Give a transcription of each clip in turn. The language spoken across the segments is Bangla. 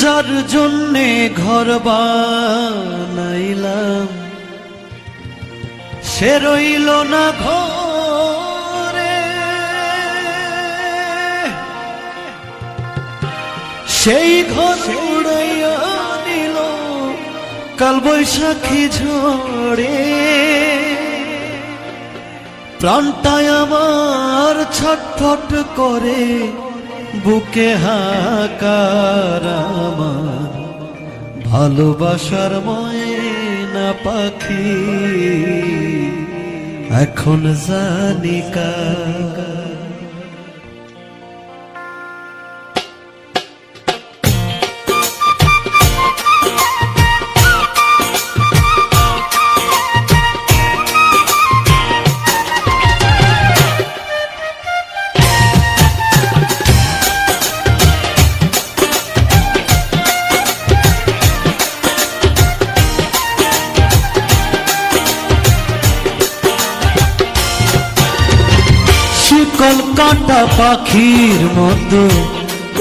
যার জন্যে ঘর বানাইলাম। সে রইল না ঘরে। সেই ঘর উড়াইয়া নিল কাল বৈশাখী ঝড়ে। প্রাণটায় আমার ছটফট করে। বুকে হাকার আমার ভালোবাসার ময়না পাখি এখন জানিকা কাটা পাখির মতো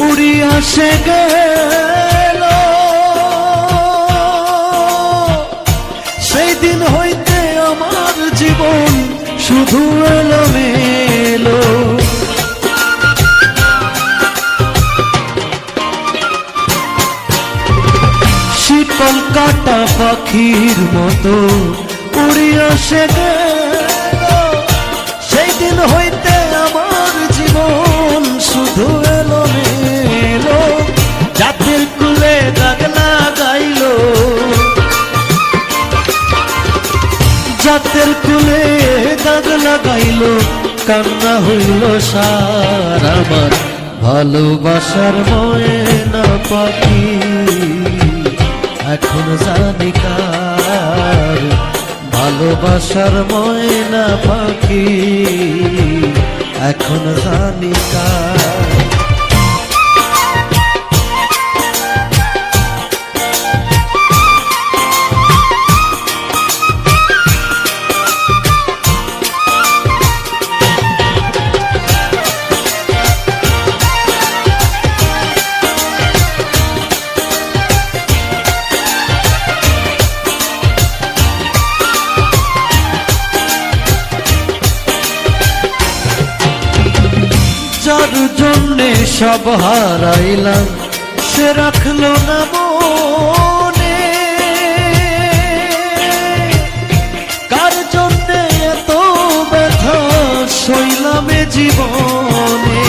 উড়িয়া সে গেল। সেই দিন হইতে আমার জীবন শুধু এলো মেলো শীতল কাটা পাখির মতো উড়িয়া সে গেল। জাতের কুলে দাগ লাগাইল কান্না হইল সার আমার ভালোবাসার ময়না পাখি, এখন জানি কার। ভালোবাসার ময়না পাখি, এখন জানি কার। জন্যে সব হারাইলাম। সে রাখল না মনে। কার জন্যে এত ব্যথা শৈলামে জীবনে?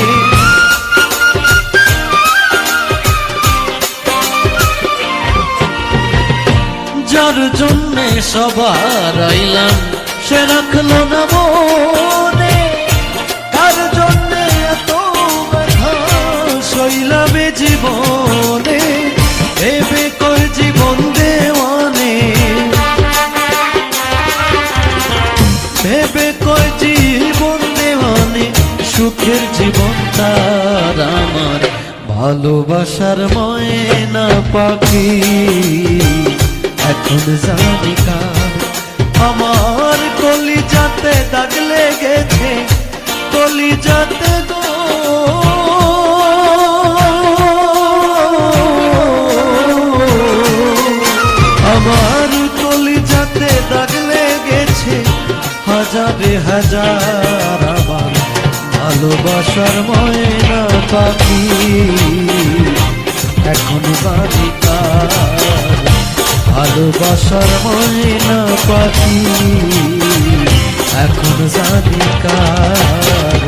যার জন্যে সব হারাইলাম, সে রাখল না মনে। সুখের জীবন আমার, ভালোবাসার ময়না পাখি। এখন জানি কার, আমার কলি যাতে দাগ লেগেছে কলি যাতে আমার হাজারে হাজার আমার। ভালোবাসার ময়না পাখি। এখন বালিকার ভালোবাসার ময়না পাখি। এখন জানিকার